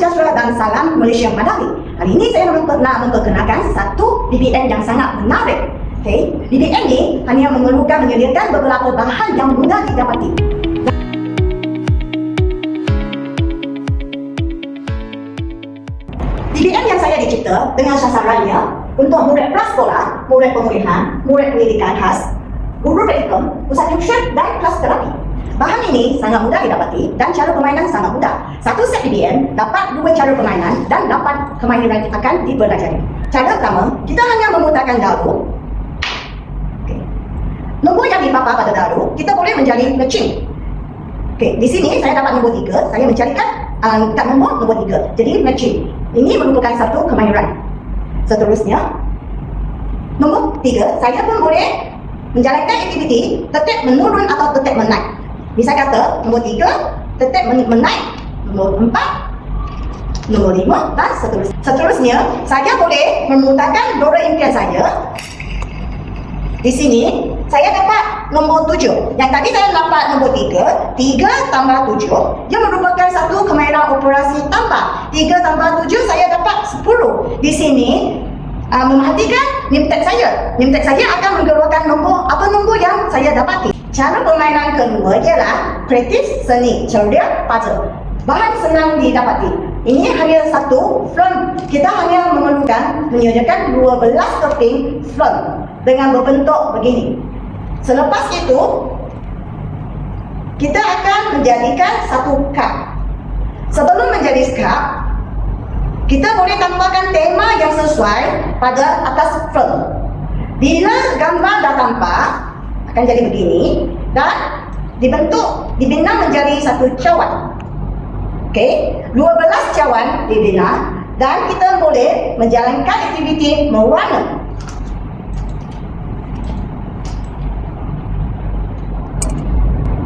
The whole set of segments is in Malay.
sejahtera dan salam Malaysia Madani. Hari ini saya nak memper- nak memperkenalkan satu BBM yang sangat menarik. Okay. BBM ni hanya memerlukan menyediakan beberapa bahan yang mudah didapati. BBM yang saya dicipta dengan sasarannya untuk murid prasekolah, murid pemulihan, murid pendidikan khas, guru praktikum, pusat tuition dan kelas terapi. Bahan ini sangat mudah didapati dan cara permainan sangat mudah. Satu set BBM dapat dua cara permainan dan dapat kemahiran akan dipelajari. Cara pertama, kita hanya memutarkan daru. Nombor yang dipapar pada daru, kita boleh menjadi matching. Okey, di sini saya dapat nombor tiga, saya mencarikan uh, kat nombor nombor tiga. Jadi matching. Ini merupakan satu kemahiran. Seterusnya, nombor tiga, saya pun boleh menjalankan aktiviti tetap menurun atau tetap menaik. Misal kata, nombor tiga, tetap men- menaik. Nombor empat, nombor lima dan seterusnya. Seterusnya, saya boleh memutarkan dora impian saya di sini saya dapat nombor tujuh. Yang tadi saya dapat nombor tiga. Tiga tambah tujuh. Yang merupakan satu kemahiran operasi tambah. Tiga tambah tujuh saya dapat sepuluh. Di sini uh, memerhatikan name tag saya. Tag saya akan mengeluarkan nombor apa nombor yang saya dapati. Cara permainan kedua ialah kreatif seni ceria puzzle. Bahan senang didapati. Ini hanya satu front. Kita hanya memerlukan menyediakan 12 keping front dengan berbentuk begini. Selepas itu, kita akan menjadikan satu cup. Sebelum menjadi cup, kita boleh tambahkan tema yang sesuai pada atas front. Bila gambar dah tampak, akan jadi begini dan dibentuk, dibina menjadi satu cawan. Okey, 12 cawan dibina dan kita boleh menjalankan aktiviti mewarna.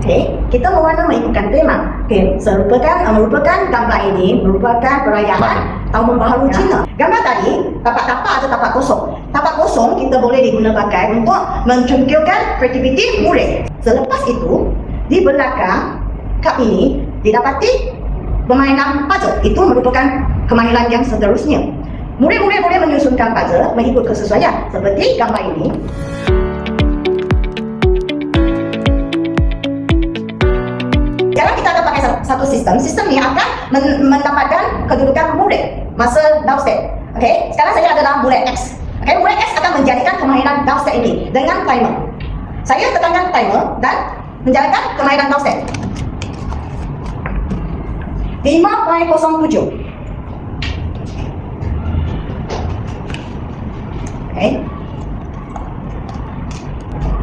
Okey, kita mewarna mengikutkan tema. Okey, serupakan merupakan gambar ini merupakan perayaan Tahun Baharu Cina. Gambar tadi tapak-tapak atau tapak kosong. Tapak kosong kita boleh diguna pakai untuk mencengkilkan kreativiti murid. Selepas itu, di belakang kap ini didapati permainan puzzle. Itu merupakan kemahiran yang seterusnya. Murid-murid boleh menyusunkan puzzle mengikut kesesuaian seperti gambar ini. satu sistem, sistem ni akan men- mendapatkan kedudukan murid masa downstate. Okey, sekarang saya adalah murid X. Okey, murid X akan menjadikan kemahiran downstate ini dengan timer. Saya tekankan timer dan menjalankan kemahiran downstate. 5.07 Okay.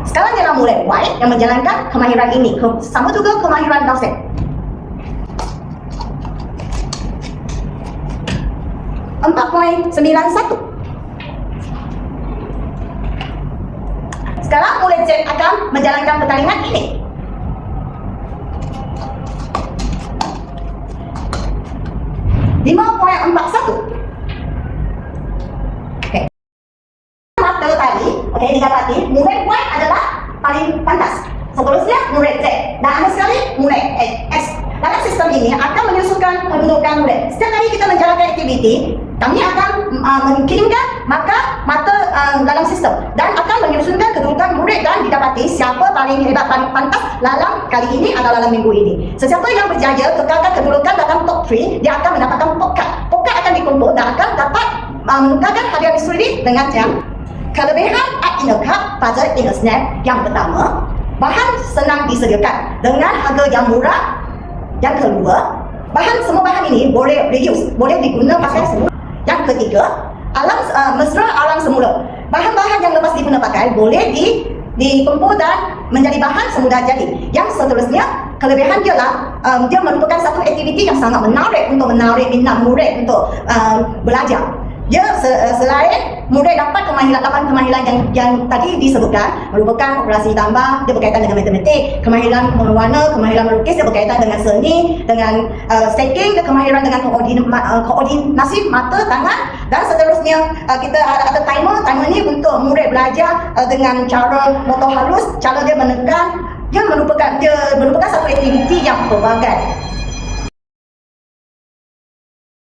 Sekarang dia mulai Y yang menjalankan kemahiran ini. Sama juga kemahiran downstate. 4.91 Sekarang mulai Z akan menjalankan pertandingan ini. Lima poin empat satu. Oke. Mas dari tadi, oke dikatakan murid Y adalah paling pantas. Seterusnya murid C. Nah, sekali murid X Dalam sistem ini akan menyusunkan kedudukan murid. Setiap kali kita menjalankan aktiviti, kami akan uh, mengirimkan maka mata uh, dalam sistem dan akan menyusunkan kedudukan murid dan didapati siapa paling hebat paling pantas dalam kali ini atau dalam minggu ini. Sesiapa yang berjaya kekalkan kedudukan dalam top 3, dia akan mendapatkan pokat. Pokat akan dikumpul dan akan dapat uh, menukarkan hadiah misuli dengan jam Kelebihan Act in a Cup pada in a Snap yang pertama, bahan senang disediakan dengan harga yang murah. Yang kedua, bahan semua bahan ini boleh reuse, boleh diguna pakai semula. Yang ketiga, alam uh, mesra alam semula. Bahan-bahan yang lepas diguna pakai boleh di dikumpul dan menjadi bahan semudah jadi. Yang seterusnya, kelebihan dia lah um, dia merupakan satu aktiviti yang sangat menarik untuk menarik minat murid untuk um, belajar. Se- uh, selain murid dapat kemahiran kemahiran yang yang tadi disebutkan merupakan operasi tambah dia berkaitan dengan matematik, kemahiran mewarna, kemahiran melukis dia berkaitan dengan seni, dengan uh, staking, kemahiran dengan koordin, uh, koordinasi mata, tangan dan seterusnya uh, kita ada, ada timer, timer ni untuk murid belajar uh, dengan cara motor halus, cara dia menekan dia merupakan dia merupakan satu aktiviti yang pelbagai.